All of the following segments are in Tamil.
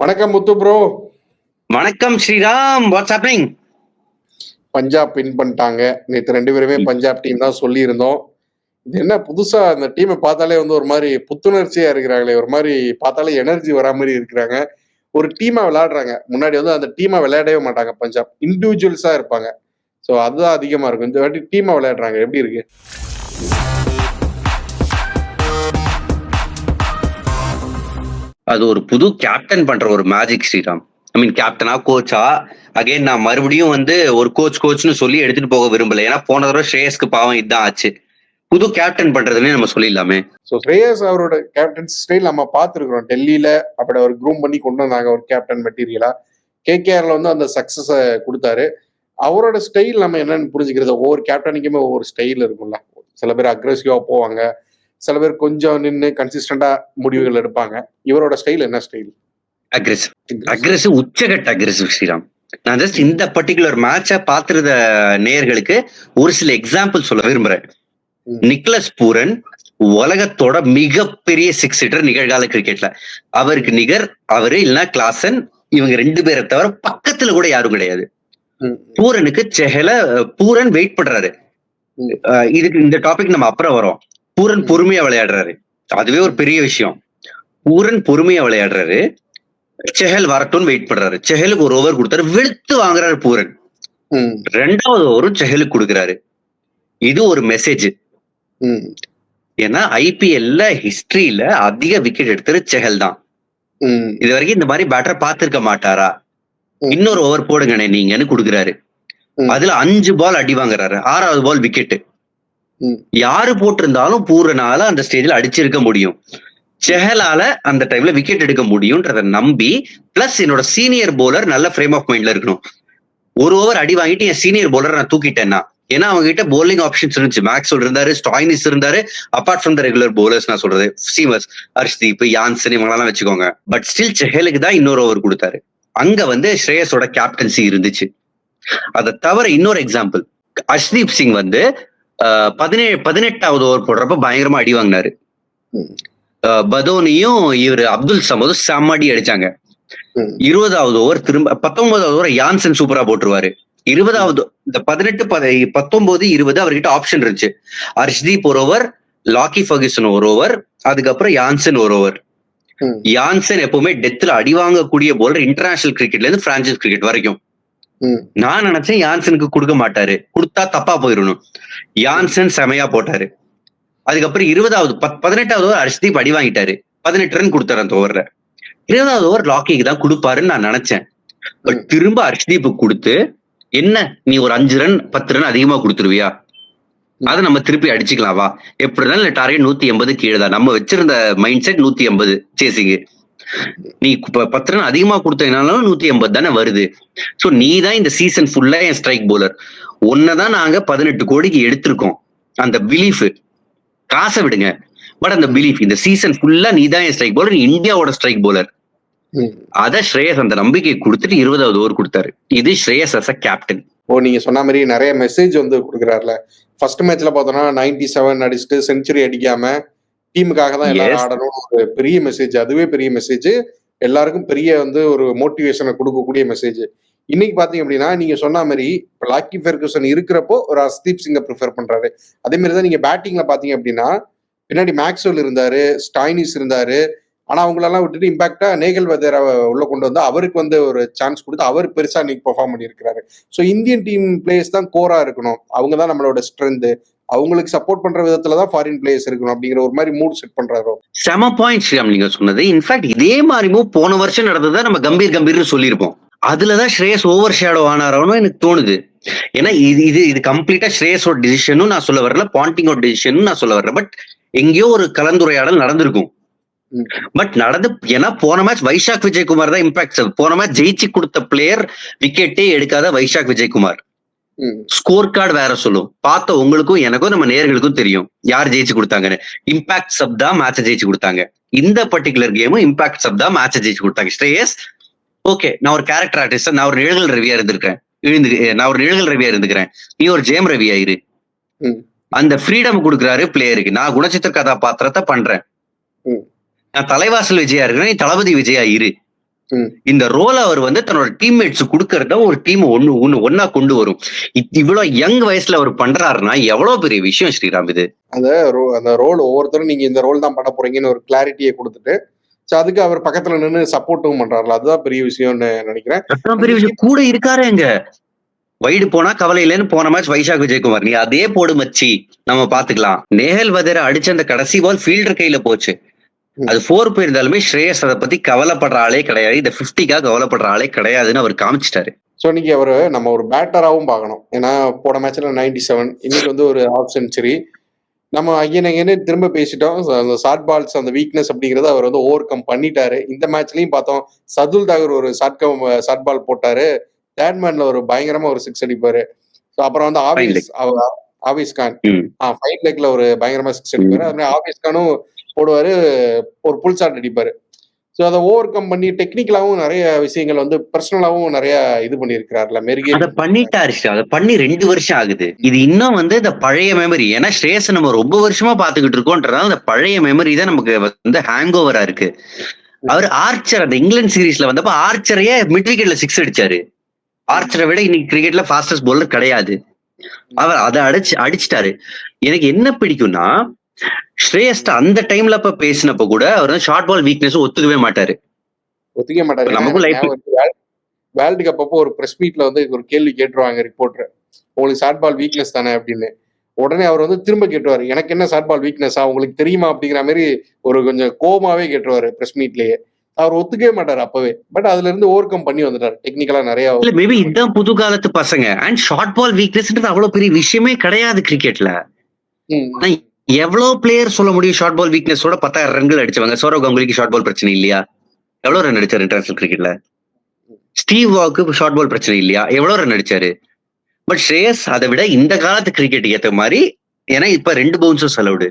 வணக்கம் முத்து ப்ரோ வணக்கம் Sriram. What's happening Punjab win பண்ணிட்டாங்க. நேற்று ரெண்டு பேருமே பஞ்சாப் டீம் தான் சொல்லியிருந்தோம். இது என்ன புதுசா அந்த டீமை பார்த்தாலே வந்து ஒரு மாதிரி புத்துணர்ச்சியா இருக்கிறாங்களே. ஒரு மாதிரி பார்த்தாலே எனர்ஜி வரா மாதிரி இருக்கிறாங்க. ஒரு டீமா விளையாடுறாங்க. முன்னாடி வந்து அந்த டீமா விளையாடவே மாட்டாங்க பஞ்சாப். இண்டிவிஜுவல்ஸா இருப்பாங்க. ஸோ அதுதான் அதிகமா இருக்கும். இந்த வாட்டி டீமா விளையாடுறாங்க. எப்படி இருக்கு? அது ஒரு புது கேப்டன் பண்ற ஒரு மேஜிக் ஸ்ரீராம். ஐ மீன் கேப்டனா கோச்சா அகைன் நான் மறுபடியும் வந்து ஒரு கோச் கோச்னு சொல்லி எடுத்துட்டு போக விரும்பல. ஏன்னா போன தடவை ஸ்ரேயஸ்க்கு பாவம் இதுதான் ஆச்சு. புது கேப்டன் பண்றதுன்னு நம்ம சொல்லிடலாமே. ஸோ ஸ்ரேயஸ் அவரோட கேப்டன் ஸ்டைல் நம்ம பார்த்துருக்குறோம். டெல்லியில அப்படி அவர் க்ரூம் பண்ணி கொண்டு வந்தாங்க ஒரு கேப்டன் மெட்டீரியலா கேகேஆர்ல வந்து அந்த சக்சஸை கொடுத்தாரு. அவரோட ஸ்டைல் நம்ம என்னன்னு புரிஞ்சுக்கிறது ஒவ்வொரு கேப்டனுக்குமே ஒவ்வொரு ஸ்டைல் இருக்கும்ல. சில பேர் அக்ரெசிவா போவாங்க. சில பேர் கொஞ்சம் நின்று கன்சிஸ்டண்டா முடிவுகள் எடுப்பாங்க. இவரோட ஸ்டைல் என்ன ஸ்டைல் அக்ரெசிவ் அக்ரெசிவ் உச்சகட்ட அக்ரெசிவ் ஸ்ரீராம். நான் ஜஸ்ட் இந்த பர்டிகுலர் மேட்சை பார்த்திருந்த நேயர்களுக்கு ஒரு சில எக்ஸாம்பிள் சொல்ல விரும்புறேன். நிக்லஸ் பூரன் உலகத்தோட மிகப்பெரிய சிக்ஸ் ஹிட்டர் நிகழ்கால கிரிக்கெட்ல அவருக்கு நிகர் அவரு இல்லைன்னா கிளாசன் இவங்க ரெண்டு பேரை தவிர பக்கத்துல கூட யாரும் கிடையாது. பூரனுக்கு செஹல பூரன் வெயிட் பண்றாரு. இதுக்கு இந்த டாபிக் நம்ம அப்புறம் வரோம். பூரன். பொறுமையா விளையாடுறாரு. அதுவே ஒரு பெரிய விஷயம். பூரன் பொறுமையா விளையாடுறாரு. செஹல் வரட்டும்னு வெயிட் பண்றாரு. செஹலுக்கு ஒரு ஓவர் கொடுத்தாரு. வெளுத்து வாங்குறாரு பூரன். ரெண்டாவது ஓவரும் செஹலுக்கு கொடுக்குறாரு. இது ஒரு மெசேஜ் ஏன்னா ஐபிஎல்ல ஹிஸ்டரியில அதிக விக்கெட் எடுத்தது செஹல் தான். இது வரைக்கும் இந்த மாதிரி பேட்டர் பார்த்திருக்க மாட்டாரா. இன்னொரு ஓவர் போடுங்கண்ணே நீங்கன்னு கொடுக்குறாரு. அதுல அஞ்சு பால் அடி வாங்குறாரு. ஆறாவது பால் விக்கெட் ம். யாரு போட்டிருந்தாலும் பூரனால அந்த ஸ்டேஜ்ல அடிச்சிருக்க முடியும். செஹலால அந்த டைம்ல விக்கெட் எடுக்க முடியும்ன்றத நம்பி பிளஸ் என்னோட சீனியர் போலர் நல்ல ஃப்ரேம் ஆஃப் மைண்ட்ல இருக்கணும். ஒரு ஓவர் அடி வாங்கிட்டு என் சீனியர் போலர் நான் தூக்கிட்டேன்னா ஏன்னா அவங்க கிட்ட போலிங் ஆப்ஷன்ஸ் இருந்துச்சு. மேக்ஸ்வெல் இருந்தாரு ஸ்டாயினிஸ் இருந்தாரு apart from the regular bowlers நான் சொல்றது சீமஸ் ஹர்ஷ்தீப் யான்சன் இவங்களெல்லாம் வச்சுக்கோங்க. பட் ஸ்டில் செஹலுக்கு தான் இன்னொரு ஓவர் கொடுத்தாரு. அங்க வந்து ஸ்ரேயஸோட கேப்டன்சி இருந்துச்சு. அதை தவிர இன்னொரு எக்ஸாம்பிள் அஷ்தீப் சிங் வந்து பதினேழு பதினெட்டாவது ஓவர் போடுறப்ப பயங்கரமா அடி வாங்கினாரு. பதோனியும் இவர் அப்துல் சமதும் செம்ம அடி அடிச்சாங்க. இருபதாவது ஓவர் திரும்ப பத்தொன்பதாவது ஓவர் யான்சன் சூப்பரா போட்டுருவாரு. இருபதாவது இந்த பதினெட்டு பத- பத்தொன்பது இருபது அவர்கிட்ட ஆப்ஷன் இருந்துச்சு. ஹர்ஷ்தீப் ஒரு ஓவர் லாக்கி ஃபர்கிசன் ஒரு ஓவர் அதுக்கப்புறம் யான்சன் ஒரு ஓவர். யான்சன் எப்பவுமே டெத்ல அடி வாங்கக்கூடிய போலர் இன்டர்நேஷனல் கிரிக்கெட்ல இருந்து பிரான்சைஸ் கிரிக்கெட் வரைக்கும். நான் நினைச்சேன் யான்சனுக்கு கொடுக்க மாட்டாரு. கொடுத்தா தப்பா போயிடணும் யான்சன் செமையா போட்டாரு. அதுக்கப்புறம் இருபதாவது பத்- பதினெட்டாவது ஓவர் ஹர்ஷ்தீப் அடி வாங்கிட்டாரு. பதினெட்டு ரன் கொடுத்தாரு அந்த ஓவர்ல. இருபதாவது ஓவர் லாக்கிக்கு தான் கொடுப்பாருன்னு நான் நினைச்சேன். பட். திரும்ப ஹர்ஷ்தீப் கொடுத்து என்ன நீ ஒரு அஞ்சு ரன் பத்து ரன் அதிகமா கொடுத்துருவியா. அதை நம்ம திருப்பி அடிச்சுக்கலாம் வா. எப்படி இருந்தாலும் டார்கெட் நூத்தி எண்பது கீழே தான். நம்ம வச்சிருந்த மைண்ட் செட் நூத்தி எண்பது சேசிங்கு நீ பத்து ரன் அதிகமா கொடுத்ததுனாலும் நூத்தி எண்பது தானே வருது. சோ நீ தான் இந்த சீசன் ஃபுல்லா என் ஸ்ட்ரைக் போலர் தான் நாங்க பதினெட்டு கோடிக்கு எடுத்திருக்கோம். அந்த பிலீஃப் காசை விடுங்க. பட் அந்த பிலீஃப் இந்த சீசன் ஃபுல்லா நீ தான் என் ஸ்ட்ரைக் போலர் இந்தியாவோட ஸ்ட்ரைக் போலர் அத ஸ்ரேயஸ் அந்த நம்பிக்கை கொடுத்துட்டு இருபதாவது ஓவர் கொடுத்தாரு. இது ஸ்ரேயஸ் அஸ் அ கேப்டன் ஓ நீங்க சொன்ன மாதிரி நிறைய மெசேஜ் வந்து கொடுக்குறாருல. ஃபர்ஸ்ட் மேட்ச்ல பார்த்தோம்னா நைன்டி செவன் அடிச்சுட்டு செஞ்சுரி அடிக்காம டீமுக்காக தான் எல்லாரும். ஆடணும். ஒரு பெரிய மெசேஜ் அதுவே பெரிய மெசேஜ் எல்லாருக்கும் பெரிய வந்து ஒரு மோட்டிவேஷனை கொடுக்கக்கூடிய மெசேஜ் இன்னைக்கு பாத்தீங்க அப்படின்னா நீங்க சொன்ன மாதிரி இப்ப லாக்கி ஃபெர்குசன் இருக்கிறப்போ ஒரு ஹர்ஷ்தீப் சிங்கை ப்ரிஃபர் பண்றாரு. அதே மாதிரி தான் நீங்க பேட்டிங்ல பாத்தீங்க அப்படின்னா பின்னாடி மேக்ஸ்வெல் இருந்தாரு ஸ்டாய்னிஸ் இருந்தாரு. ஆனா அவங்களெல்லாம் விட்டுட்டு இம்பாக்டா நேகல் வதேராவை உள்ள கொண்டு வந்து அவருக்கு வந்து ஒரு சான்ஸ் கொடுத்து அவர் பெருசா இன்னைக்கு பெர்ஃபார்ம் பண்ணியிருக்கிறாரு ஸோ இந்தியன் டீம் பிளேயர்ஸ் தான் கோரா இருக்கணும். அவங்க தான் நம்மளோட ஸ்ட்ரென்த் அவங்களுக்கு சப்போர்ட் பண்ற விதத்துல தான் ஃபாரின் பிளேயர்ஸ் இருக்கணும் அப்படிங்கிற ஒரு மாதிரி மூட் செட் பண்றாரோ? செம பாயிண்ட் ஸ்ரீராம் நீங்க சொன்னது. இன்ஃபேக்ட் இதே மாதிரி போன வருஷம் நடந்ததை நம்ம கம்பீர் கம்பீர்னு சொல்லியிருப்போம். அதுலதான் ஸ்ரேயஸ் ஓவர் ஷேடோ ஆனாரோன்னு எனக்கு தோணுது. ஏன்னா இது இது இது கம்ப்ளீட்டா ஸ்ரேயஸோட டிசிஷனும் நான் சொல்ல வரல பாண்டிங்கோட டிசிஷனும் நான் சொல்ல வரல. பட் எங்கேயோ ஒரு கலந்துரையாடல் நடந்திருக்கும். பட் நடந்து ஏன்னா போன மேட்ச் வைஷாக் விஜயகுமார் தான் இம்பாக்ட் போன மேட்ச் ஜெயிச்சு கொடுத்த பிளேயர் விக்கெட்டே எடுக்காத வைஷாக் விஜயகுமார். ஸ்கோர் கார்டு வேற சொல்லும். பார்த்த உங்களுக்கும் எனக்கும் நம்ம நேயர்களுக்கும் தெரியும். யார் ஜெயிச்சு கொடுத்தாங்கன்னு. இம்பாக்ட் சப் தான் மேட்சை ஜெயிச்சு கொடுத்தாங்க. இந்த பர்டிகுலர் கேமும் இம்பாக்ட் சப் தான் மேட்சை ஜெயிச்சு கொடுத்தாங்க. ஸ்ரேயஸ் ஓகே நான் ஒரு கேரக்டர் ஆர்டிஸ்ட் நான் ஒரு நிழல் ரவியா இருந்திருக்கேன் இருந்து நான் ஒரு நிழல் ரவியா இருந்துக்கிறேன். நீ ஒரு ஜெயம் ரவி ஆயிரு. அந்த ஃப்ரீடம் கொடுக்குறாரு பிளேயருக்கு நான் குணச்சித்திர கதாபாத்திரத்தை பண்றேன். நான் தலைவாசல் விஜயா இருக்கிறேன் நீ தளபதி விஜயா இரு. இந்த ரோல் அவர் வந்து தன்னோட டீம்மேட்ஸ் கொடுக்கறத ஒரு டீம் ஒண்ணு ஒண்ணு ஒன்னா கொண்டு வரும். இவ்வளவு யங் வயசுல அவர் பண்றாருன்னா எவ்வளவு பெரிய விஷயம் ஸ்ரீராம் இது? அந்த அந்த ரோல் ஒவ்வொருத்தரும் நீங்க இந்த ரோல் தான் பண்ண போறீங்கன்னு ஒரு கிளாரிட்டியை கொடுத்துட்டு ஸோ அதுக்கு அவர் பக்கத்துல நின்று சப்போர்ட்டும் பண்றாருல. அதுதான் பெரிய விஷயம்னு நினைக்கிறேன். பெரிய விஷயம் கூட இருக்காரு எங்க வைடு போனா கவலை இல்லைன்னு போன மேட்ச் வைஷாக் விஜயகுமார். நீ அதே போடு மச்சி. நம்ம பாத்துக்கலாம். நேஹல் வதர அடிச்ச அந்த கடைசி பால் ஃபீல்டர் கையில போச்சு. அது ஃபோர் போயிருந்தாலுமே ஸ்ரேயஸ் அதை பத்தி கவலைப்படுற ஆளே கிடையாது. இந்த பிப்டிக்காக கவலைப்படுற ஆளே கிடையாதுன்னு அவர் காமிச்சிட்டாரு. ஸோ இன்னைக்கு அவர் நம்ம ஒரு பேட்டராகவும் பார்க்கணும். ஏன்னா போன மேட்ச்ல நைன்டி செவன் இன்னைக்கு வந்து ஒரு ஹாஃப் செஞ்சுரி நம்ம ஐயன் ஐயனே திரும்ப பேசிட்டோம். அந்த ஷார்ட் பால்ஸ் அந்த வீக்னஸ் அப்படிங்கறத அவர் வந்து ஓவர் கம் பண்ணிட்டாரு. இந்த மேட்ச்லயும் பார்த்தோம் சதுல் தாகர் ஒரு ஷார்ட் கம் ஷார்ட் பால் போட்டாரு. தேர்ட் மேன்ல ஒரு பயங்கரமா ஒரு சிக்ஸ் அடிப்பாரு. ஸோ அப்புறம் வந்து அவ- ஆவிஸ் கான். ஃபைன் லெக்ல ஒரு பயங்கரமா சிக்ஸ் அடிப்பாரு. அது மாதிரி கானும் போடுவாரு ஒரு புல் ஷாட் அடிப்பார். ஸோ அதை ஓவர் கம் பண்ணி டெக்னிக்கலாவும் நிறைய விஷயங்கள் வந்து பர்சனலாவும் நிறைய இது பண்ணியிருக்கிறாருல மெருகே அதை பண்ணிட்டாரு அதை பண்ணி ரெண்டு வருஷம் ஆகுது. இது இன்னும் வந்து இந்த பழைய மெமரி ஏன்னா ஸ்ரேயஸ் நம்ம ரொம்ப வருஷமா பாத்துக்கிட்டு இருக்கோன்றதால அந்த பழைய மெமரி தான் நமக்கு வந்து ஹேங் ஓவரா இருக்கு. அவர் ஆர்ச்சர் அந்த இங்கிலாந்து சீரீஸ்ல வந்தப்ப ஆர்ச்சரையே மிட் விக்கெட்ல சிக்ஸ் அடிச்சாரு. ஆர்ச்சரை விட இன்னைக்கு கிரிக்கெட்ல ஃபாஸ்டஸ்ட் பவுலர் கிடையாது. அவர் அதை அடிச்சு அடிச்சிட்டாரு. எனக்கு என்ன பிடிக்கும்னா ஸ்ரேயஸ்ட அந்த டைம்ல அப்ப பேசினப்ப கூட அவர் வந்து ஷார்ட் பால் வீக்னஸ் ஒத்துக்கவே மாட்டாரு. ஒத்துக்க மாட்டாரு. நமக்கும் life- வேர்ல்டு கப் அப்போ ஒரு பிரஸ் மீட்ல வந்து ஒரு கேள்வி கேட்டுருவாங்க ரிப்போர்ட்டர் உங்களுக்கு ஷார்ட் பால் வீக்னஸ் தானே? அப்படின்னு. உடனே அவர் வந்து திரும்ப கேட்டுவாரு எனக்கு என்ன ஷார்ட் பால் வீக்னஸா உங்களுக்கு தெரியுமா? அப்படிங்கிற மாதிரி ஒரு கொஞ்சம் கோமாவே கேட்டுருவாரு பிரஸ் மீட்லயே அவர் ஒத்துக்கவே மாட்டாரு அப்பவே. பட் அதுல இருந்து ஓவர் கம் பண்ணி வந்துட்டாரு. டெக்னிக்கலா நிறைய இல்ல மேபி இதுதான் புது காலத்து பசங்க. அண்ட் ஷார்ட் பால் வீக்னஸ்ன்றது அவ்வளவு பெரிய விஷயமே கிடையாது கிரிக்கெட்ல ம், எவ்வளவு பிளேயர் சொல்ல முடியும் ஷார்ட் பால் வீக்னஸோட பத்தாயிரம் ரன்கள் அடிச்சவங்க சௌரவ் கங்குலிக்கு ஷார்ட் பால் பிரச்சனை இல்லையா? எவ்வளவு ரன் அடிச்சாரு இன்டர்நேஷனல் கிரிக்கெட்ல ஸ்டீவ் வாக்கு ஷார்ட் பால் பிரச்சனை இல்லையா? எவ்வளவு ரன் அடிச்சாரு? பட் ஸ்ரேயஸ் அதை விட இந்த காலத்து கிரிக்கெட் ஏத்த மாதிரி ஏன்னா இப்ப ரெண்டு பவுன்ஸும் அலவுடு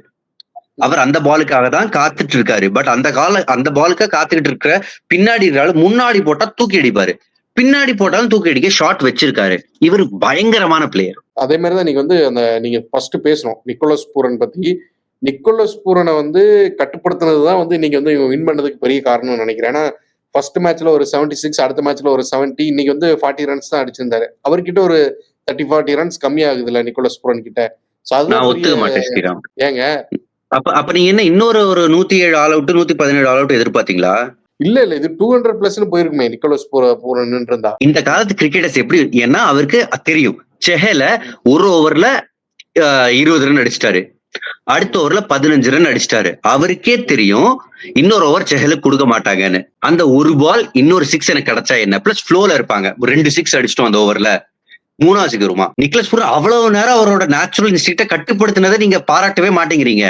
அவர் அந்த பாலுக்காக தான் காத்துட்டு இருக்காரு. பட் அந்த கால அந்த பாலுக்காக காத்துக்கிட்டு இருக்கிற பின்னாடி இருக்கிறாலும் முன்னாடி போட்டா தூக்கி அடிப்பாரு. பின்னாடி போட்டாலும் தூக்கி அடிக்க ஷாட் வச்சிருக்காரு. இவர் பயங்கரமான பிளேயர் அதே மாதிரி தான் நீங்க வந்து அந்த நீங்க ஃபர்ஸ்ட் பேசணும். நிக்கோலஸ் பூரன் பத்தி. நிக்கோலஸ் பூரனை வந்து கட்டுப்படுத்தினது தான் வந்து இன்னைக்கு வந்து இவங்க வின் பண்ணதுக்கு பெரிய காரணம்னு நினைக்கிறேன். ஏன்னா ஃபர்ஸ்ட் மேட்ச்ல ஒரு 76 சிக்ஸ் அடுத்த மேட்ச்ல ஒரு 70 இன்னைக்கு வந்து ஃபார்ட்டி ரன்ஸ் தான் அடிச்சிருந்தாரு. அவர்கிட்ட ஒரு தேர்ட்டி ஃபார்ட்டி ரன்ஸ் கம்மியாகுது இல்ல நிக்கோலஸ் பூரன் கிட்ட. ஏங்க? அப்ப அப்ப நீங்க என்ன இன்னொரு ஒரு நூத்தி ஏழு ஆல் அவுட் நூத்தி பதினேழு ஆல் அவுட் எதிர்பார்த்தீங்களா? இல்ல இல்ல இது டூ ஹண்ட்ரட் பிளஸ் போயிருக்குமே நிக்கோலஸ் பூரன் இருந்தா இந்த காலத்து கிரிக்கெட்டர்ஸ் எப்படி ஏன்னா அவருக்கு தெரியும். செஹல ஒரு ஓவர்ல இருபது ரன் அடிச்சிட்டாரு. அடுத்த ஓவர்ல பதினஞ்சு ரன் அடிச்சிட்டாரு. அவருக்கே தெரியும் இன்னொரு ஓவர் செஹலுக்கு கொடுக்க மாட்டாங்கன்னு. அந்த ஒரு பால் இன்னொரு சிக்ஸ் எனக்கு கிடைச்சா என்ன? பிளஸ் ஃப்ளோல இருப்பாங்க. ஒரு ரெண்டு சிக்ஸ் அடிச்சிட்டோம் அந்த ஓவர்ல மூணாவது சிக்ஸ் வருமா? நிக்லஸ் பூரா அவ்வளவு நேரம் அவரோட நேச்சுரல் இன்ஸ்டிக்ட கட்டுப்படுத்தினதை நீங்க பாராட்டவே மாட்டேங்கிறீங்க.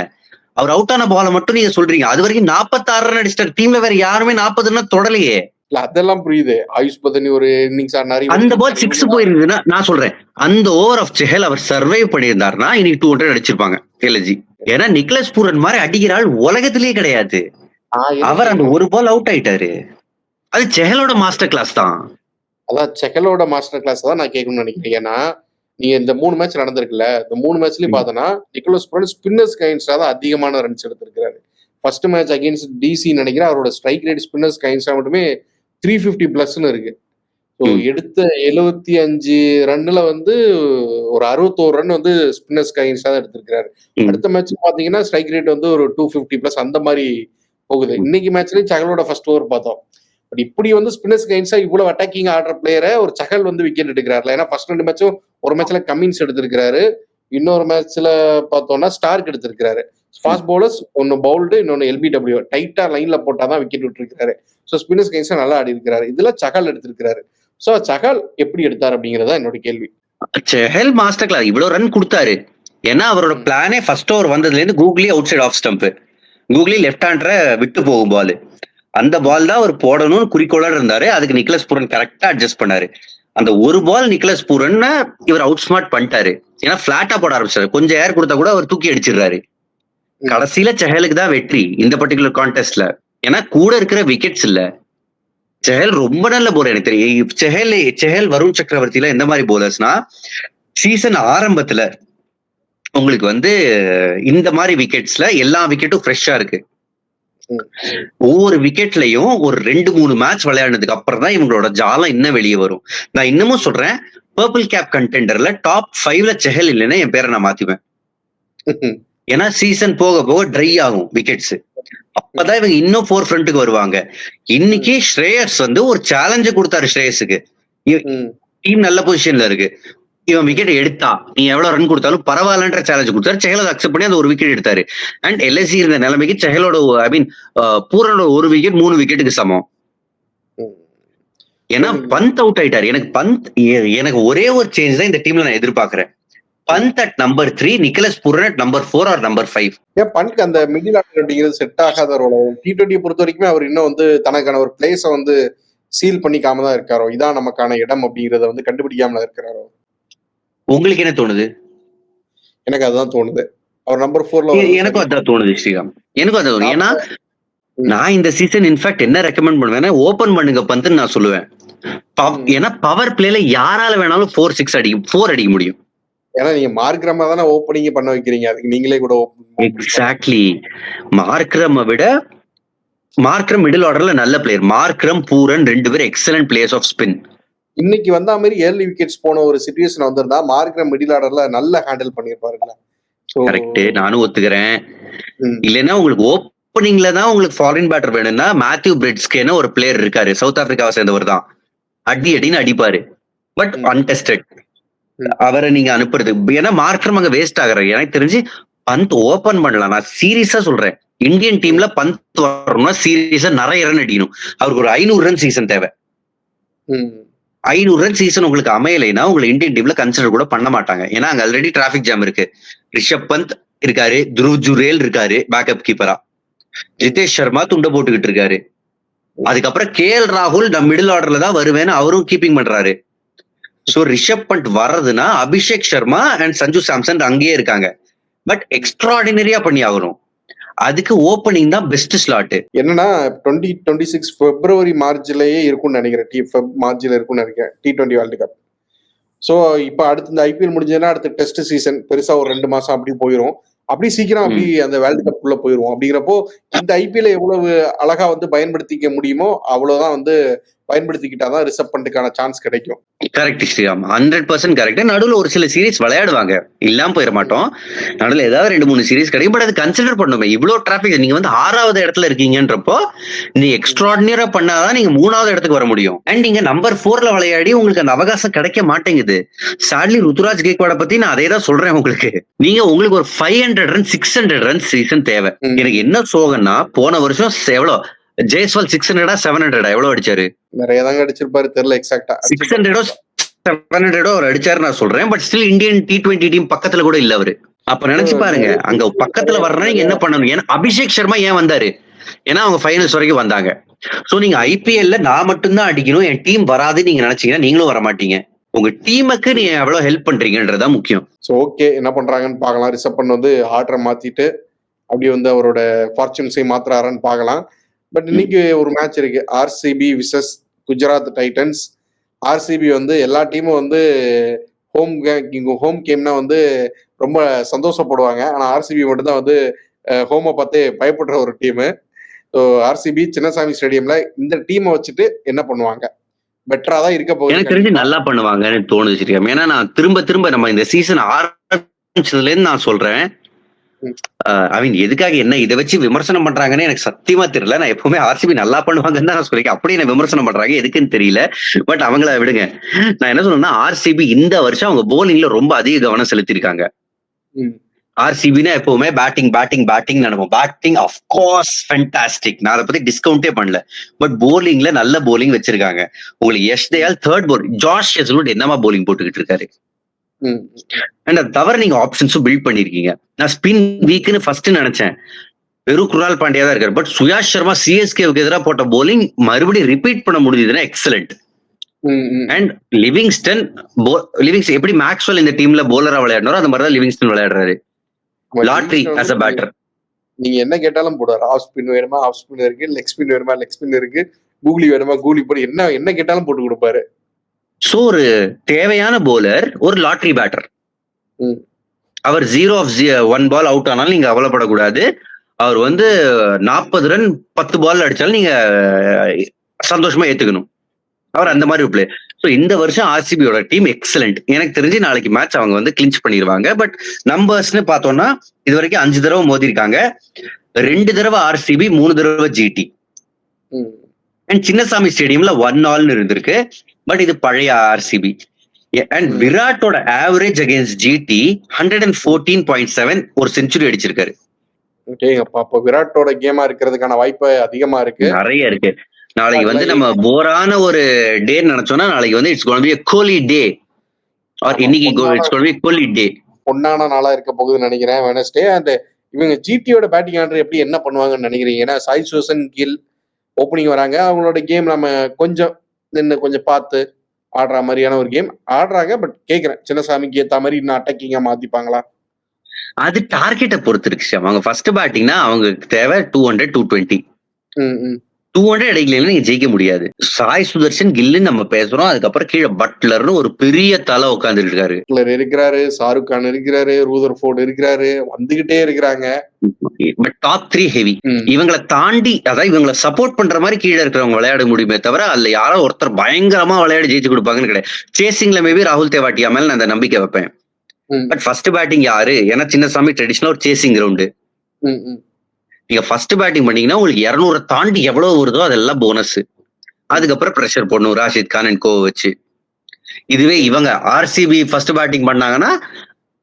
அவர் அவுட் ஆன பாலை மட்டும் நீங்க சொல்றீங்க. அது வரைக்கும் நாற்பத்தாறு ரன் அடிச்சிட்டாரு. டீம்ல வேற யாருமே நாற்பது ரன் தொடலையே. இல்ல அதெல்லாம் புரியுது. ஆயுஷ் பதனி ஒரு இன்னிங்ஸ் ஆடினாரு அந்த பால் சிக்ஸ் போயிருந்ததுன்னா நான் சொல்றேன். அந்த ஓவர் ஆஃப் செஹல் அவர் சர்வைவ் பண்ணியிருந்தாருன்னா இன்னைக்கு டூ ஹண்ட்ரட் அடிச்சிருப்பாங்க எல்ஜி ஏன்னா நிக்லஸ் பூரன் மாதிரி அடிக்கிற ஆள் உலகத்திலேயே கிடையாது. அவர் அந்த ஒரு பால் அவுட் ஆயிட்டாரு. அது செஹலோட மாஸ்டர் கிளாஸ் தான். அதான் செகலோட மாஸ்டர் கிளாஸ் தான் நான் கேட்கணும்னு நினைக்கிறேன். ஏன்னா நீங்க இந்த மூணு மேட்ச் நடந்திருக்குல்ல இந்த மூணு மேட்ச்லயும். பார்த்தோன்னா நிக்கோலஸ் புரன் ஸ்பின்னர்ஸ் கைன்ஸ்டா தான் அதிகமான ரன்ஸ் எடுத்திருக்காரு ஃபர்ஸ்ட் மேட்ச் அகேன்ஸ்ட் டிசி நினைக்கிறேன் அவரோட ஸ்ட்ரைக் ரேட் ஸ்பின்னர்ஸ் கைன்ஸ்டா மட்டுமே த்ரீ ஃபிஃப்டி பிளஸ்ன்னு இருக்கு ஸோ. எடுத்த எழுபத்தி அஞ்சு ரன்னுல வந்து ஒரு அறுபத்தோரு ரன் வந்து ஸ்பின்னர்ஸ் கைன்ஸ்டா தான் எடுத்திருக்காரு ம். அடுத்த மேட்ச் பாத்தீங்கன்னா ஸ்ட்ரைக் ரேட் வந்து ஒரு டூ ஃபிஃப்டி பிளஸ் அந்த மாதிரி போகுது. இன்னைக்கு மேட்ச்லயும் சகலோட ஃபர்ஸ்ட் ஓவர் பார்த்தோம் பட் இப்படி வந்து ஸ்பின்னர்ஸ் கைன்ஸா இவ்வளவு அட்டாக்கிங் ஆடுற பிளேயரை ஒரு சகல் வந்து விக்கெட் எடுக்கிறாருல. ஏன்னா ஃபர்ஸ்ட் ரெண்டு மேட்சும் ஒரு மேட்ச்ல கமின்ஸ் எடுத்திருக்கிறாரு. இன்னொரு மேட்ச்ல பார்த்தோம்னா ஸ்டார்க் எடுத்திருக்கிறாரு. ஃபாஸ்ட் பவுலர்ஸ் ஒன்னு பவுல்டு இன்னொன்னு எல்பிடபிள்யூ டைட்டா லைன்ல போட்டாதான் விக்கெட் விட்டுருக்காரு ஸோ ஸ்பின்னர்ஸ் கைன்ஸா நல்லா ஆடி இருக்கிறாரு இதுல சகல் எடுத்திருக்கிறாரு. ஸோ சகல் எப்படி எடுத்தார் அப்படிங்கறதா என்னோட கேள்வி. செஹல் மாஸ்டர் கிளாஸ் இவ்வளவு ரன் கொடுத்தாரு. ஏன்னா அவரோட பிளானே ஃபர்ஸ்ட் ஓவர் வந்ததுல இருந்து googly outside off stump googly left ஹேண்டரை விட்டு போகும் பால் அந்த பால் தான் அவர் போடணும்னு குறிக்கோளா இருந்தாரு. அதுக்கு நிக்லஸ் பூரன் கரெக்டா அட்ஜஸ்ட் பண்ணாரு. அந்த ஒரு பால் நிக்லஸ் பூரன் இவர் அவுட் ஸ்மார்ட் பண்ணிட்டாரு. ஏன்னா பிளாட்டா போட ஆரம்பிச்சாரு. கொஞ்சம் ஏர் கொடுத்தா கூட அவர் தூக்கி அடிச்சிடுறாரு. கடைசியில செஹலுக்கு தான் வெற்றி இந்த பர்டிகுலர் கான்டெஸ்ட்ல ஏன்னா கூட இருக்கிற விக்கெட்ஸ் இல்ல. செஹல் ரொம்ப நல்ல போலர் எனக்கு தெரியும். செஹல் செஹல் வருண் சக்கரவர்த்தியில எந்த மாதிரி போலர்ஸ்னா சீசன் ஆரம்பத்துல உங்களுக்கு வந்து இந்த மாதிரி விக்கெட்ஸ்ல எல்லா விக்கெட்டும் ஃப்ரெஷ்ஷா இருக்கு. ஒவ்வொரு விக்கெட்லயும் ஒரு ரெண்டு மூணு மேட்ச் விளையாடுனதுக்கு அப்புறம் தான் இவங்களோட ஜாலம் இன்னும் வெளியே வரும். நான் இன்னமும் சொல்றேன் பர்பிள் கேப் கண்டெண்டர்ல டாப் ஃபைவ்ல செஹல் இல்லைன்னா என் பேரை நான் மாத்திவேன் ஏன்னா சீசன் போக போக ட்ரை ஆகும் விக்கெட்ஸ் அப்பதான் இவங்க இன்னும் ஃபோர் ஃப்ரண்ட்டுக்கு வருவாங்க. இன்னைக்கு ஸ்ரேயஸ் வந்து ஒரு சேலஞ்ச கொடுத்தாரு ஸ்ரேயஸுக்கு. டீம் நல்ல பொசிஷன்ல இருக்கு. இவன் விக்கெட் எடுத்தா நீ எவ்வளவு ரன் கொடுத்தாலும் பரவாயில்லன்ற சேலஞ்ச் கொடுத்தாரு. செஹல் அக்செப்ட் பண்ணி அந்த ஒரு விக்கெட் எடுத்தாரு. அண்ட் எல்எஸ்சி இருந்த நிலைமைக்கு செஹலோட ஐ மீன் பூரனோட ஒரு விக்கெட் மூணு விக்கெட்டுக்கு சமம். ஏன்னா பந்த் அவுட் ஆயிட்டாரு. எனக்கு பந்த் எனக்கு ஒரே ஒரு சேஞ்ச் தான் இந்த டீம்ல நான் எதிர்பார்க்கிறேன். Pant at number three Nicholas Pooran number four or number five ஏன் பண்க்கு அந்த மிடில் ஆர்டர் அப்படிங்கிறது செட் ஆகாத ரோல டி டுவெண்ட்டியை பொறுத்த வரைக்குமே அவர் இன்னும் வந்து தனக்கான ஒரு பிளேஸை வந்து சீல் பண்ணிக்காம தான் இருக்காரோ? இதான் நமக்கான இடம் அப்படிங்கறத வந்து கண்டுபிடிக்காம இருக்கிறாரோ? உங்களுக்கு என்ன தோணுது? எனக்கு அதுதான் தோணுது. அவர் நம்பர் ஃபோர்ல எனக்கும் அதான் தோணுது ஸ்ரீராம் எனக்கும் அதான் தோணுது. ஏன்னா. நான் இந்த சீசன் இன்ஃபேக்ட் என்ன ரெக்கமெண்ட் பண்ணுவேன்னா ஓபன் பண்ணுங்க பந்துன்னு நான் சொல்லுவேன். ஏன்னா பவர் பிளேல யாரால வேணாலும் ஃபோர் சிக்ஸ் அடிக்கும் ஃபோர் அடிக்க முடியும். ஏன்னா நீங்க மார்க்ரமா தானே ஓப்பனிங் பண்ண வைக்கிறீங்க. அதுக்கு நீங்களே கூட எக்ஸாக்ட்லி மார்க்ரம் விட மார்க்ரம் மிடில் ஆர்டர்ல நல்ல பிளேயர் மார்க்ரம் பூரன் ரெண்டு பேரும் எக்ஸலன்ட் பிளேயர்ஸ் ஆஃப் ஸ்பின் இன்னைக்கு வந்த மாதிரி ஏர்லி விக்கெட்ஸ் போன ஒரு சுச்சுவேஷன் வந்திருந்தா மார்க்ர மிடில் ஆர்டர்ல நல்லா ஹேண்டில் பண்ணிருப்பாருல்ல கரெக்ட் நானும் ஒத்துக்கிறேன். இல்லைன்னா உங்களுக்கு ஓப்பனிங்ல தான் உங்களுக்கு ஃபாரின் பேட்டர் வேணும்னா மேத்யூ பிரிட்ஸ்கேன்னு ஒரு பிளேயர் இருக்காரு. சவுத் ஆப்பிரிக்காவை சேர்ந்தவர் தான். அடி அடின்னு அடிப்பாரு. பட். அன்டெஸ்டட். அவரை நீங்க அனுப்புறது. ஏன்னா மார்க்கரம் அங்க வேஸ்ட் ஆகுறாரு எனக்கு தெரிஞ்சு பந்த் ஓபன் பண்ணலாம். நான் சீரியஸா சொல்றேன். இந்தியன் டீம்ல பந்த் வரணும்னா சீரியஸா நிறைய ரன் அடிக்கணும். அவருக்கு ஒரு ஐநூறு ரன் சீசன் தேவை. ஐநூறு ரன் சீசன் உங்களுக்கு அமையலைன்னா உங்களை இந்தியன் டீம்ல கன்சிடர் கூட பண்ண மாட்டாங்க. ஏன்னா அங்க ஆல்ரெடி டிராபிக் ஜாம் இருக்கு. ரிஷப் பந்த் இருக்காரு துருவ் ஜுரேல் இருக்காரு பேக்கப் கீப்பரா ஜிதேஷ் சர்மா துண்டை போட்டுக்கிட்டு இருக்காரு. அதுக்கப்புறம் கே எல் ராகுல் நான் மிடில் ஆர்டர்ல தான் வருவேன்னு அவரும் கீப்பிங் பண்றாரு. ஸோ ரிஷப் பண்ட் வர்றதுன்னா அபிஷேக் சர்மா அண்ட் சஞ்சு சாம்சன் அங்கேயே இருக்காங்க. பட் எக்ஸ்ட்ராடினரியா பண்ணி ஆகணும் அதுக்கு ஓப்பனிங் தான் பெஸ்ட் ஸ்லாட் என்னன்னா டுவெண்ட்டி டுவெண்ட்டி சிக்ஸ் பிப்ரவரி மார்ச்லயே இருக்கும்னு நினைக்கிறேன். டி ஃபெப் மார்ச்ல இருக்கும்னு நினைக்கிறேன். T twenty world cup so இப்போ அடுத்து இந்த ஐபிஎல் முடிஞ்சதுன்னா அடுத்து டெஸ்ட் சீசன் பெருசா ஒரு ரெண்டு மாசம் அப்படி போயிடும் அப்படி சீக்கிரம் அப்படி அந்த வேர்ல்டு கப் உள்ள போயிடும் அப்படிங்கிறப்போ இந்த ஐபிஎல் எவ்வளவு அழகா வந்து பயன்படுத்திக்க முடியுமோ அவ்வளவுதான் வந்து பயன்படுத்திக்கிட்டாதான் ரிசர்வ் பண்ணுறதுக்கான சான்ஸ் கிடைக்கும். Correct Sriram. Hundred percent correct நடுவில் ஒரு சில சீரிஸ் விளையாடுவாங்க. இல்லாம போயிட மாட்டோம். நடுவில் ஏதாவது ரெண்டு மூணு சீரிஸ் கிடைக்கும். பட் அது கன்சிடர் பண்ணுமே. இவ்வளோ டிராபிக் நீங்க வந்து ஆறாவது இடத்துல இருக்கீங்கன்றப்போ நீ எக்ஸ்ட்ராடினரா பண்ணாதான் நீங்க மூணாவது இடத்துக்கு வர முடியும். அண்ட் நீங்க நம்பர் ஃபோர்ல விளையாடி உங்களுக்கு அந்த அவகாசம் கிடைக்க மாட்டேங்குது. சாட்லி ருத்துராஜ் கேக்வாட பத்தி நான் அதே தான் சொல்றேன் உங்களுக்கு. நீங்க உங்களுக்கு ஒரு five hundred run six hundred run season தேவை. எனக்கு என்ன சோகம்னா போன வருஷம் எவ்வளோ? ஜெய்ஸ்வால் சிக்ஸ் ஹண்ட்ரடா செவன் ஹண்ட்ரடா எவ்வளவு அடிச்சாரு? நிறைய தாங்க அடிச்சிருப்பாரு. தெரியல எக்ஸாக்டா சிக்ஸ் ஹண்ட்ரடோ செவன் ஹண்ட்ரடோ அவர் அடிச்சாரு நான் சொல்றேன். But still Indian T twenty team பக்கத்துல கூட இல்ல அவரு. அப்ப நினைச்சு பாருங்க அங்க பக்கத்துல வர்றா என்ன பண்ணணும்? ஏன்னா அபிஷேக் சர்மா ஏன் வந்தாரு? ஏன்னா அவங்க ஃபைனல்ஸ் வரைக்கும் வந்தாங்க. சோ நீங்க ஐபிஎல்ல நான் மட்டும்தான் அடிக்கணும். என் டீம் வராதுன்னு நீங்க நினைச்சீங்கன்னா நீங்களும் வர மாட்டீங்க உங்க டீமுக்கு நீங்க எவ்வளவு ஹெல்ப் பண்றீங்கன்றதா முக்கியம். ஸோ ஓகே என்ன பண்றாங்கன்னு பார்க்கலாம். ரிசர்வ் பண்ண வந்து ஆர்டரை மாத்திட்டு அப்படியே வந்து அவரோட ஃபார்ச்சுன்ஸை மாத்துறாரான்னு பார்க்கலாம். பட் இன்னைக்கு ஒரு மேட்ச் இருக்கு. RCB versus Gujarat Titans RCB வந்து எல்லா டீமும் வந்து ஹோம் ஹோம் கேம்னா வந்து ரொம்ப சந்தோஷப்படுவாங்க. ஆனா ஆர்சிபி மட்டும்தான் வந்து ஹோமை பார்த்து பயப்படுற ஒரு டீமு ஸோ ஆர்சிபி சின்னசாமி ஸ்டேடியம்ல இந்த டீமை வச்சுட்டு என்ன பண்ணுவாங்க? பெட்டரா தான் இருக்க எனக்கு போகுது தெரிஞ்சு நல்லா பண்ணுவாங்கன்னு தோணுது சரியா ஏன்னா நான் திரும்ப திரும்ப நம்ம இந்த சீசன் ஆரம்பிச்சதுல இருந்து நான் சொல்றேன். ஐ மீன் எதுக்காக என்ன இதை வச்சு விமர்சனம் பண்றாங்கன்னு எனக்கு சத்தியமா தெரியல. நான் எப்பவுமே ஆர்சிபி நல்லா பண்ணுவாங்கன்னு தான் நான் சொல்லிருக்கேன். அப்படியே என்ன விமர்சனம் பண்றாங்க எதுக்குன்னு தெரியல. பட் அவங்கள விடுங்க. நான் என்ன சொல்லணும்னா ஆர்சிபி இந்த வருஷம் அவங்க போலிங்ல ரொம்ப அதிக கவனம் செலுத்திருக்காங்க. ஆர்சிபினா எப்பவுமே பேட்டிங் பேட்டிங் பேட்டிங் நினைப்போம். பேட்டிங் கோர்ஸ் ஃபென்டாஸ்டிக் நான் அதை பத்தி டிஸ்கவுண்டே பண்ணல. பட் போலிங்ல நல்ல போலிங் வச்சிருக்காங்க. உங்களுக்கு Yash Dayal third ball Josh Hazlewood என்னமா போலிங் போட்டுக்கிட்டு இருக்காரு. அண்ட் தவிர நீங்க ஆப்ஷன்ஸும் பில்ட் பண்ணிருக்கீங்க. நான் ஸ்பின் வீக்னு ஃபர்ஸ்ட் நினைச்சேன். வெறும் குருணால் பாண்டியா தான் இருக்காரு. பட் சுயாஷ் சர்மா சிஎஸ்கேவுக்கு எதிராக போட்ட போலிங் மறுபடியும் ரிப்பீட் பண்ண முடியுதுன்னா எக்ஸலண்ட். அண்ட் லிவிங்ஸ்டன் லிவிங்ஸ்டன் எப்படி மேக்ஸ்வெல் இந்த டீம்ல போலரா விளையாடுறாரோ அந்த மாதிரி தான் லிவிங்ஸ்டன் விளையாடுறாரு லாட்ரி ஆஸ் அ பேட்டர் நீங்க என்ன கேட்டாலும் போடுவார். ஆஃப் ஸ்பின் வேணுமா ஆஃப் ஸ்பின் இருக்கு லெக் ஸ்பின் வேணுமா லெக் ஸ்பின் இருக்கு கூகுளி வேணுமா கூகுளி போடு என்ன என்ன கேட்டாலும் போட்டு கொடுப்பாரு. ஸோ ஒரு தேவையான போலர் ஒரு லாட்ரி பேட்டர். அவர் zero off one ball out ஆனாலும் நீங்க கவலைப்படக்கூடாது. அவர் வந்து நாற்பது ரன் பத்து பால் அடிச்சாலும் நீங்க சந்தோஷமா ஏத்துக்கணும். அவர் அந்த மாதிரி ஒரு பிளேயர் ஸோ இந்த வருஷம் ஆர்சிபியோட டீம் எக்ஸலண்ட் எனக்கு தெரிஞ்சு நாளைக்கு மேட்ச் அவங்க வந்து கிளின்ச் பண்ணிடுவாங்க. பட் நம்பர்ஸ்னு பார்த்தோம்னா இது வரைக்கும் அஞ்சு தடவை மோதி இருக்காங்க ரெண்டு தடவை ஆர்சிபி மூணு தடவை ஜிடி. அண்ட் சின்னசாமி ஸ்டேடியம்ல ஒன் ஆல்னு இருந்திருக்கு. பட் இது பழைய ஆர்சிபி அண்ட் ம். விராட்டோட average against GT hundred and fourteen point seven ஒரு செஞ்சுரி அடிச்சிருக்காரு. ஓகேங்கப்பா அப்போ விராட்டோட கேமா இருக்கிறதுக்கான வாய்ப்பு அதிகமா இருக்கு. நிறைய இருக்கு. நாளைக்கு வந்து நம்ம போரான ஒரு டே நினைச்சோம்னா நாளைக்கு வந்து it's gonna be Kohli day or இன்னைக்கு இட்ஸ் பி கோலி டே பொன்னான நாளா இருக்க போகுதுன்னு நினைக்கிறேன் வெனஸ்டே அண்ட் இவங்க ஜிடியோட பேட்டிங் ஆர்டர் எப்படி என்ன பண்ணுவாங்கன்னு நினைக்கிறீங்க? ஏன்னா சாய் சூசன் கில் ஓப்பனிங் வராங்க. அவங்களோட கேம் நம்ம கொஞ்சம் நின்று கொஞ்சம் பார்த்து ஆடுற மாதிரியான ஒரு கேம் ஆடுறாங்க பட் கேட்குறேன் சின்னசாமிக்கு ஏத்த மாதிரி இன்னும் அட்டாக்கிங்கா மாத்திப்பாங்களா? அது டார்கெட்டை பொறுத்து இருக்கு. அவங்க ஃபர்ஸ்ட் பேட்டிங்னா அவங்களுக்கு தேவை டூ ஹண்ட்ரட் டூ டுவெண்ட்டி ம் ம். டூ ஹண்ட்ரட் அடிக்கலைன்னா நீங்க ஜெயிக்க முடியாது. சாய் சுதர்ஷன் கில்லு நம்ம பேசுறோம். அதுக்கப்புறம் கீழே பட்லர்னு ஒரு பெரிய தலை உட்காந்துட்டு இருக்காரு. ஹிட்லர் இருக்கிறாரு ஷாருக் கான் இருக்கிறாரு ரூதர் ஃபோர்ட் இருக்கிறாரு வந்துகிட்டே இருக்கிறாங்க. பட் டாப் த்ரீ ஹெவி இவங்களை தாண்டி அதாவது இவங்களை சப்போர்ட் பண்ற மாதிரி கீழே இருக்கிறவங்க விளையாட முடியுமே தவிர அதுல யாரோ ஒருத்தர் பயங்கரமா விளையாடி ஜெயிச்சு கொடுப்பாங்கன்னு கிடையாது. சேசிங்ல மேபி ராகுல் தேவாட்டியா மேல நான் அந்த நம்பிக்கை வைப்பேன். பட் ஃபர்ஸ்ட் பேட்டிங் யாரு? ஏன்னா சின்னசாமி ட்ரெடிஷனல் ஒரு சேசிங் கிரவுண்டு. நீங்க ஃபர்ஸ்ட் பேட்டிங் பண்ணீங்கன்னா உங்களுக்கு இருநூறு தாண்டி எவ்வளவு வருதோ அதெல்லாம் போனஸ் அதுக்கப்புறம் ப்ரெஷர் போடணும். ராஷித் கான் அண்ட் கோவை வச்சு. இதுவே இவங்க ஆர்சிபி ஃபர்ஸ்ட் பேட்டிங் பண்ணாங்கன்னா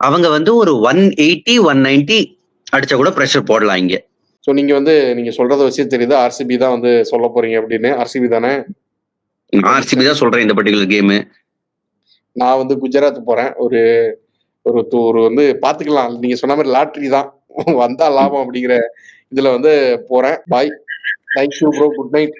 அவங்க வந்து ஒரு ஒன் எயிட்டி ஒன் நைன்டி அடிச்சா கூட ப்ரெஷர் போடலாம் இங்க. ஸோ நீங்க வந்து நீங்க சொல்றத வச்சு தெரியுது. ஆர்சிபி தான் வந்து சொல்ல போறீங்க அப்படின்னு. ஆர்சிபி தானே? ஆர்சிபி தான் சொல்றேன் இந்த பர்டிகுலர் கேமு நான் வந்து குஜராத் போறேன். ஒரு ஒரு ஒரு வந்து பாத்துக்கலாம் நீங்க சொன்ன மாதிரி லாட்ரி தான். வந்தா லாபம் அப்படிங்கிற இதுல வந்து போறேன். Bye thank you bro good night